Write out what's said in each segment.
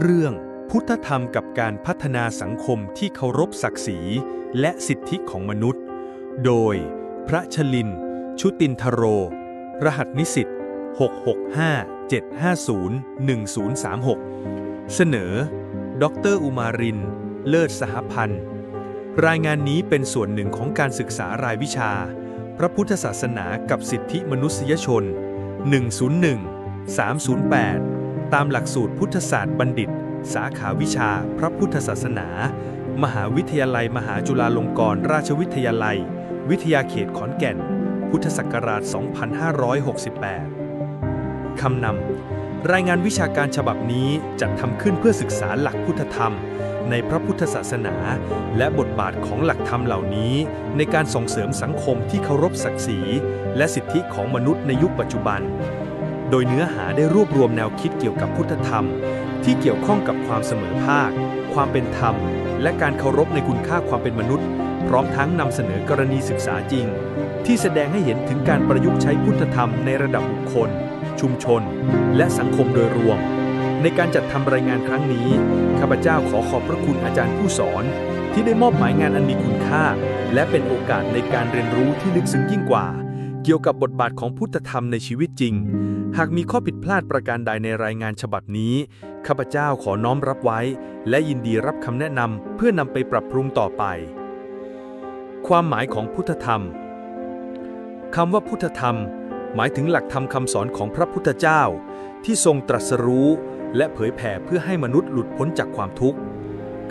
เรื่องพุทธธรรมกับการพัฒนาสังคมที่เคารพศักดิ์ศรีและสิทธิของมนุษย์ โดยพระชลิน ชุตินทโร รหัสนิสิต665-750-1036 เสนอ ดรอุมาริน เลิศสหพันธ์ รายงานนี้เป็นส่วนหนึ่งของการศึกษารายวิชา พระพุทธศาสนากับสิทธิมนุษยชน 101 308 ตามหลักสูตรพุทธศาสตร์บัณฑิต สาขาวิชา พระพุทธศาสนา มหาวิทยาลัย มหาจุฬาลงกรณราชวิทยาลัย วิทยาเขตขอนแก่น พุทธศักราช 2568 คำนำ รายงานวิชาการฉบับนี้จัดทำขึ้นเพื่อศึกษาหลักพุทธธรรม ในพระพุทธศาสนา และบทบาทของหลักธรรมเหล่านี้ ในการส่งเสริมสังคมที่เคารพศักดิ์ศรี และสิทธิของมนุษย์ในยุคปัจจุบัน โดยเนื้อหาได้รวบรวมแนวคิดเกี่ยวกับพุทธธรรม ที่เกี่ยวข้องกับความเสมอภาค ความเป็นธรรม และการเคารพในคุณค่าความเป็นมนุษย์ พร้อมทั้งนำเสนอกรณีศึกษาจริง ที่แสดงให้เห็นถึงการประยุกต์ใช้พุทธธรรมในระดับบุคคล ชุมชน และสังคมโดยรวม ในการจัดทำรายงานครั้งนี้ ข้าพเจ้าขอขอบพระคุณอาจารย์ผู้สอน ที่ได้มอบหมายงานอันมีคุณค่า และเป็นโอกาสในการเรียนรู้ที่ลึกซึ้งยิ่งกว่า เกี่ยวกับบทบาทของพุทธธรรมในชีวิตจริง หากมีข้อผิดพลาดประการใดในรายงานฉบับนี้ ข้าพเจ้าขอน้อมรับไว้ และยินดีรับคำแนะนำเพื่อนำไปปรับปรุงต่อไป ความหมายของพุทธธรรมคำว่าพุทธธรรม หมายถึงหลักธรรมคำสอนของพระพุทธเจ้า ที่ทรงตรัสรู้ และเผยแผ่เพื่อให้มนุษย์หลุดพ้นจากความทุกข์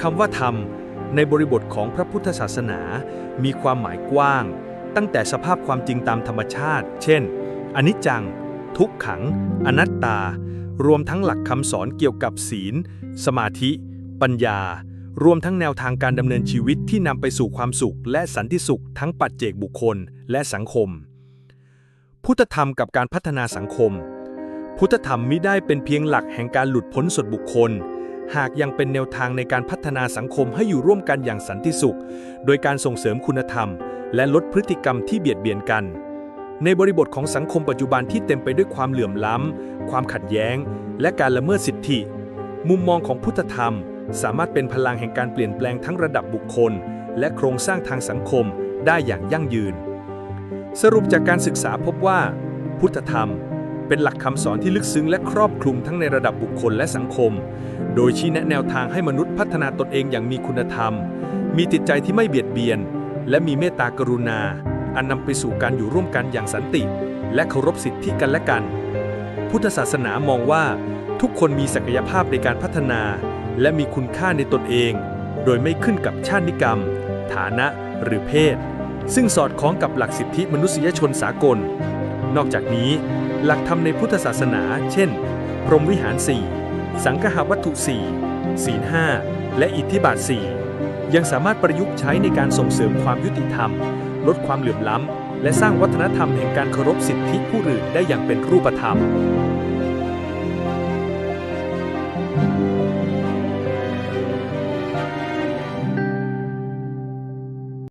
คำว่าธรรม ในบริบทของพระพุทธศาสนา มีความหมายกว้าง ตั้งแต่สภาพความจริงตามธรรมชาติ เช่น อนิจจัง ทุกขัง อนัตตา รวมทั้งหลักคำสอนเกี่ยวกับศีล สมาธิ ปัญญา รวมทั้งแนวทางการดำเนินชีวิตที่นำไปสู่ความสุข และสันติสุขทั้งปัจเจกบุคคลและสังคม พุทธธรรมกับการพัฒนาสังคม พุทธธรรมมิได้เป็นเพียงหลักแห่งการหลุดพ้นส่วนบุคคลหากยังเป็นแนวทางในการพัฒนาสังคมให้อยู่ร่วมกันอย่างสันติสุข โดยการส่งเสริมคุณธรรม และลดพฤติกรรมที่เบียดเบียนกัน ในบริบทของสังคมปัจจุบันที่เต็มไปด้วยความเหลื่อมล้ำ ความขัดแย้ง และการละเมิดสิทธิ มุมมองของพุทธธรรม สามารถเป็นพลังแห่งการเปลี่ยนแปลงทั้งระดับบุคคล และโครงสร้างทางสังคมได้อย่างยั่งยืน สรุปจากการศึกษาพบว่า พุทธธรรมเป็นหลักคำสอนที่ลึกซึ้งและครอบคลุมทั้งในระดับบุคคลและสังคม โดยชี้แนะแนวทางให้มนุษย์พัฒนาตนเองอย่างมีคุณธรรม มีจิตใจที่ไม่เบียดเบียน และมีเมตตากรุณา อันนำไปสู่การอยู่ร่วมกันอย่างสันติ และเคารพสิทธิกันและกัน พุทธศาสนามองว่า ทุกคนมีศักยภาพในการพัฒนา และมีคุณค่าในตนเอง โดยไม่ขึ้นกับชาติกรรม ฐานะหรือเพศ ซึ่งสอดคล้องกับหลักสิทธิมนุษยชนสากล นอกจากนี้ หลักธรรมในพุทธศาสนา เช่น พรหมวิหาร 4 สังฆาวัตถุ 4 ศีล 5 และอิทธิบาท 4 ยังสามารถประยุกต์ใช้ในการส่งเสริมความยุติธรรม ลดความเหลื่อมล้ำ และสร้างวัฒนธรรมแห่งการเคารพสิทธิผู้อื่นได้อย่างเป็นรูปธรรม